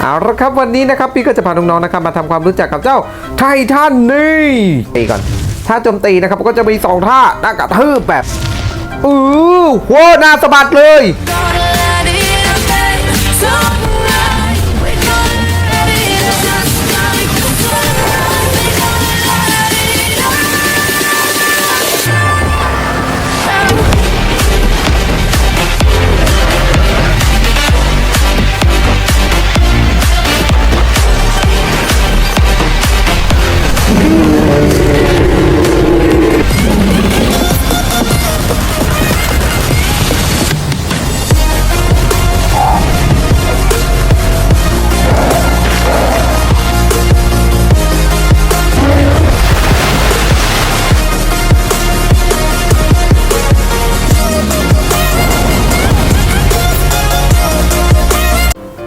เอาละครับวันนี้นะครับพี่ก็จะพาน้องๆนะครับมาทำความรู้จักกับเจ้าไททันนี่ตีก่อนถ้าโจมตีนะครับก็จะมีสองท่าหน้ากระทืบแบบอือโหหน้าสะบัดเลย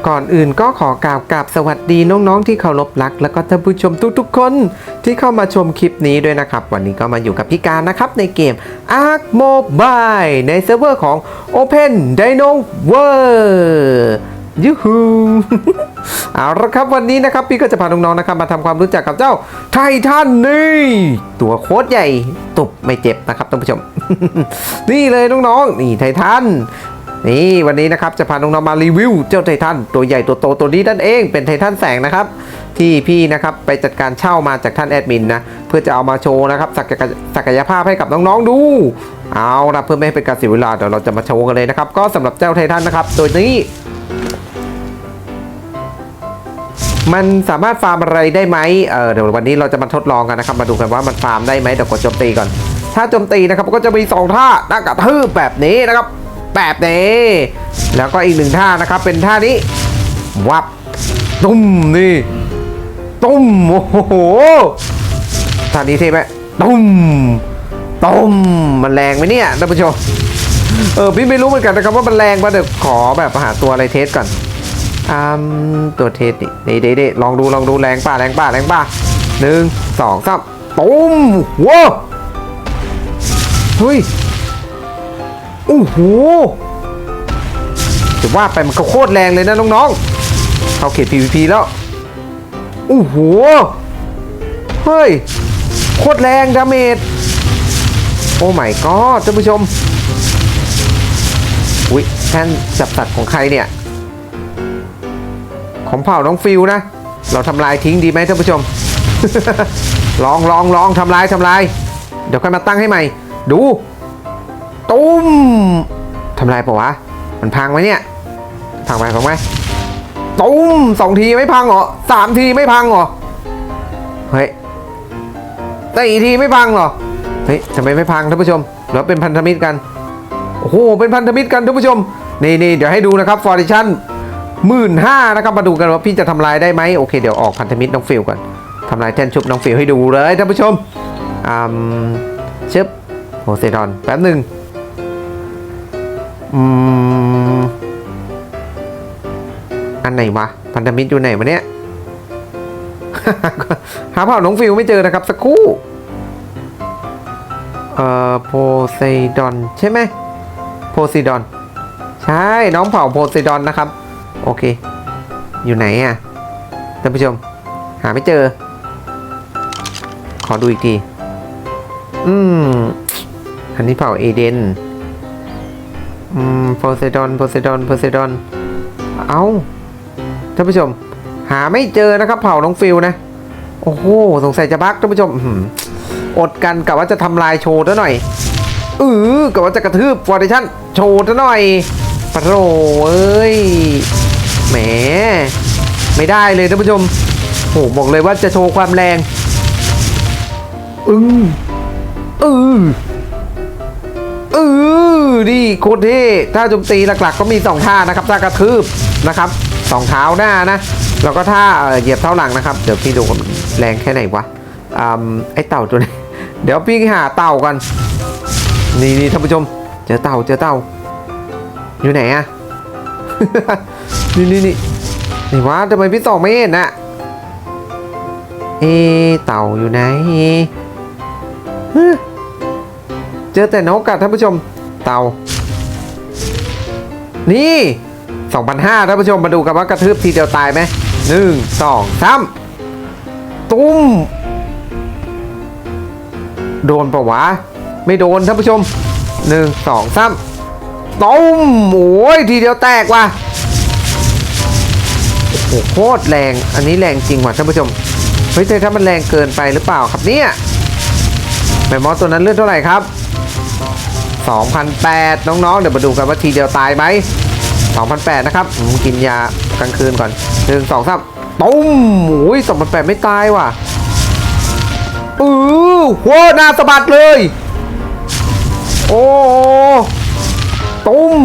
ก่อนอื่นก็ขอกล่าวกับสวัสดีน้องๆที่เคารพรัก แล้วก็ท่านผู้ชมทุกๆ คนที่เข้ามาชมคลิปนี้ด้วยนะครับ วันนี้ก็มาอยู่กับพี่การนะครับในเกม Ark Mobile ในเซิร์ฟเวอร์ของ Open Dino World ยูฮูเอาละครับวันนี้นะครับพี่ก็จะพาน้องๆนะครับมาทำความรู้จักกับเจ้าไททันนี่ตัวโคตรใหญ่ตุบไม่เจ็บนะครับท่านผู้ชม นี่เลยน้องๆนี่ไททัน นี่วันนี้นะครับจะพาน้องๆมารีวิวเจ้าไททันตัวใหญ่ตัวโตตัวนี้นั่นเองเป็นไททันแสงนะครับ ที่พี่นะครับไปจัดการเช่ามาจากท่านแอดมินนะเพื่อจะเอามาโชว์นะครับศักยศักยภาพให้กับน้องๆดู เอาละเพื่อไม่ให้เป็นการเสียเวลาเดี๋ยวเราจะมาโชว์กันเลยนะครับ ก็สำหรับเจ้าไททันนะครับ ตัวนี้ มันสามารถฟาร์มอะไรได้ไหมเออเดี๋ยววันนี้เราจะมาทดลองกันนะครับ มาดูกันว่ามันฟาร์มได้ไหมเดี๋ยวกดโจมตีก่อน ถ้าโจมตีนะครับก็จะมีสองท่าหน้ากระทืบแบบนี้นะครับ แบบนี้แล้วก็อีกหนึ่งท่านะครับ เป็นท่านี้ วับ ตุ้มนี่ตุ้มโอ้โหท่านี้เท่ไหมตุ้มตุ้มมันแรงไหมเนี่ยท่านผู้ชมเออพี่ไม่รู้เหมือนกันนะครับว่ามันแรงปะเดี๋ยวขอแบบหาตัวอะไรเทสก่อนอืมตัวเทสนี่นี่เด้ๆลองดูลองดูแรงป่ะแรงป่ะแรงป่ะหนึ่งสองสามตุ้มว้าเฮ้ย โอ้โหจะว่าไปมันก็โคตรแรงเลยนะน้องๆเข้าเขต PVP แล้วโอ้โหเฮ้ยโคตรแรงดาเมจโอ้ไม่ก็ท่านผู้ชมอุ้ยแท่นจับสัตว์ของใครเนี่ย ของเผ่าน้องฟิวนะ เราทำลายทิ้งดีไหมท่านผู้ชม ลองลองลองทำลายทำลาย เดี๋ยวค่อยมาตั้งให้ใหม่ ดู ตุ้มทำลายปะวะ มันพังไหมเนี่ย พังไหมพังไหมตุ้มสองทีไม่พังเหรอสามทีไม่พังเหรอ เฮ้ยสี่ทีไม่พังเหรอ เฮ้ยทำไมไม่พังท่านผู้ชม เราเป็นพันธมิตรกัน โอ้โห เป็นพันธมิตรกันท่านผู้ชม นี่นี่เดี๋ยวให้ดูนะครับฟอร์ดิชั่นหมื่นห้านะครับมาดูกันว่าพี่จะทำลายได้ไหมโอเคเดี๋ยวออกพันธมิตรน้องฟิลก่อนทำลายแท่นชุบน้องฟิลให้ดูเลยท่านผู้ชมอืมชึบโพเซดอนแป๊บหนึ่ง อืม อันไหนวะ พันธมิตรอยู่ไหนวะเนี่ย หาเผ่าน้องฟิลไม่เจอนะครับสักครู่ เอ่อโพไซดอนใช่ไหมโพไซดอน ใช่ น้องเผ่าโพไซดอนนะครับ โอเค อยู่ไหนอะท่านผู้ชม หาไม่เจอ ขอดูอีกที อืม อันนี้เผ่าเอเดน อืมโพไซดอนโพไซดอนโพไซดอน เอาท่านผู้ชม หาไม่เจอนะครับ เผ่าน้องฟิลนะ โอ้โห สงสัยจะบักท่านผู้ชมอดกันกับว่าจะทำลายโชว์ซะหน่อยเออกับว่าจะกระทืบฟอร์เดชั่นโชว์ซะหน่อยปะโถเอ้ย แหม ไม่ได้เลยท่านผู้ชมโหบอกเลยว่าจะโชว์ความแรงอืออืออือ ดีโคตรเท่ถ้าโจมตีหลักๆ ก็มีสองท่านะครับท่ากระทืบนะครับสองเท้าหน้านะ แล้วก็ท่าเหยียบเท้าหลังนะครับ เดี๋ยวพี่ดูแรงแค่ไหนวะอไอเต่าตัวนี้ เดี๋ยวพี่หาเต่ากัน นี่นี่ท่านผู้ชม เจอเต่าเจอเต่า อยู่ไหนอะนี่นี่นี่นี่วะทำไมพี่สองไม่เห็นอะเอเต่าอยู่ไหน เจอแต่นกกัดท่านผู้ชม เต่านี่2,500ท่านผู้ชมมาดูกันว่ากระทืบทีเดียวตายไหมหนึ่งสองสามตุ้ม โดนปะวะ ไม่โดนท่านผู้ชมหนึ่งสองสามตุ้มโอ้ยทีเดียวแตกว่ะโอ้โหโคตรแรง อันนี้แรงจริงว่ะท่านผู้ชมเฮ้ยแต่ถ้ามันแรงเกินไปหรือเปล่าครับเนี่ยแมมมอสตัวนั้นเลือดเท่าไหร่ครับ 2,008น้องๆ เดี๋ยวมาดูกันว่าทีเดียวตายไหม2,008นะครับอืมกินยากลางคืนก่อนหนึ่งสองสามตุ้มโอ้ย2,008ไม่ตายว่ะอือโหหน้าสะบัดเลย โอ้ตุ้ม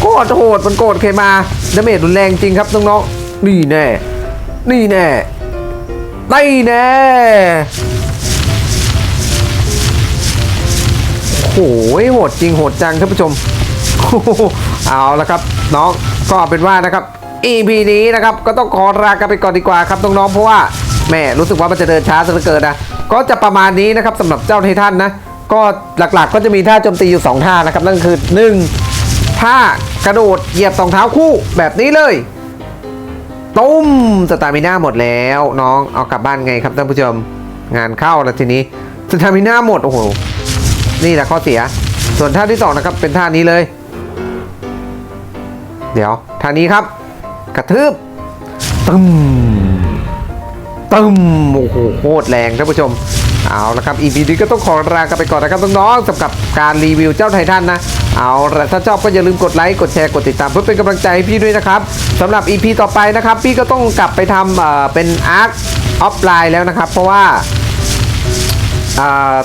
โคตรโหดมันโกรธเคมาดาเมจรุนแรงจริงครับน้องๆนี่แน่ นี่แน่นี่แน่ โอ้โหโหดจริงโหดจังท่านผู้ชม เอาละครับ น้องก็เป็นว่านะครับ EP นี้นะครับก็ต้องขอลากันไปก่อนดีกว่าครับน้องๆเพราะว่าแม่รู้สึกว่ามันจะเดินช้าซะเหลือเกินนะก็จะประมาณนี้นะครับสำหรับเจ้าไททันนะก็หลักๆก็จะมีท่าโจมตีอยู่ 2 ท่านะครับนั่นคือ 1 ท่ากระโดดเหยียบสองเท้าคู่แบบนี้เลยตุ้มสตามิน่าหมดแล้วน้องเอากลับบ้านไงครับท่านผู้ชม งานเข้าแล้วทีนี้สตามิน่าหมดโอ้โห นี่แหละข้อเสีย ส่วนท่าที่สองนะครับเป็นท่านี้เลย เดี๋ยวท่านี้ครับ กระทืบตึมตึมโอ้โหโคตรแรงท่านผู้ชมเอาละครับ EP นี้ก็ต้องขอลากันไปก่อนนะครับน้องๆสำหรับการรีวิวเจ้าไททันนะ เอาละถ้าชอบก็อย่าลืมกดไลค์ กดแชร์ กดติดตามเพื่อเป็นกำลังใจให้พี่ด้วยนะครับสำหรับ EP ต่อไปนะครับ พี่ก็ต้องกลับไปทำเเป็นอาร์คออฟไลน์แล้วนะครับ เพราะว่า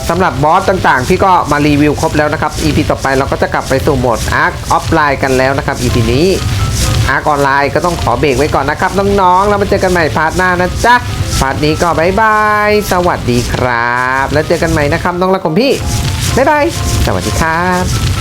สำหรับบอสต่างๆ พี่ก็มารีวิวครบแล้วนะครับ EP ต่อไปเราก็จะกลับไปสู่โหมด Arc ออฟไลน์กันแล้วนะครับ EP นี้ Arc ออนไลน์ก็ต้องขอเบรกไว้ก่อนนะครับ น้องๆ แล้วมาเจอกันใหม่พาร์ทหน้านะจ๊ะ พาร์ทนี้ก็บายบาย สวัสดีครับ แล้วเจอกันใหม่นะครับน้องรักของพี่บายบาย สวัสดีครับ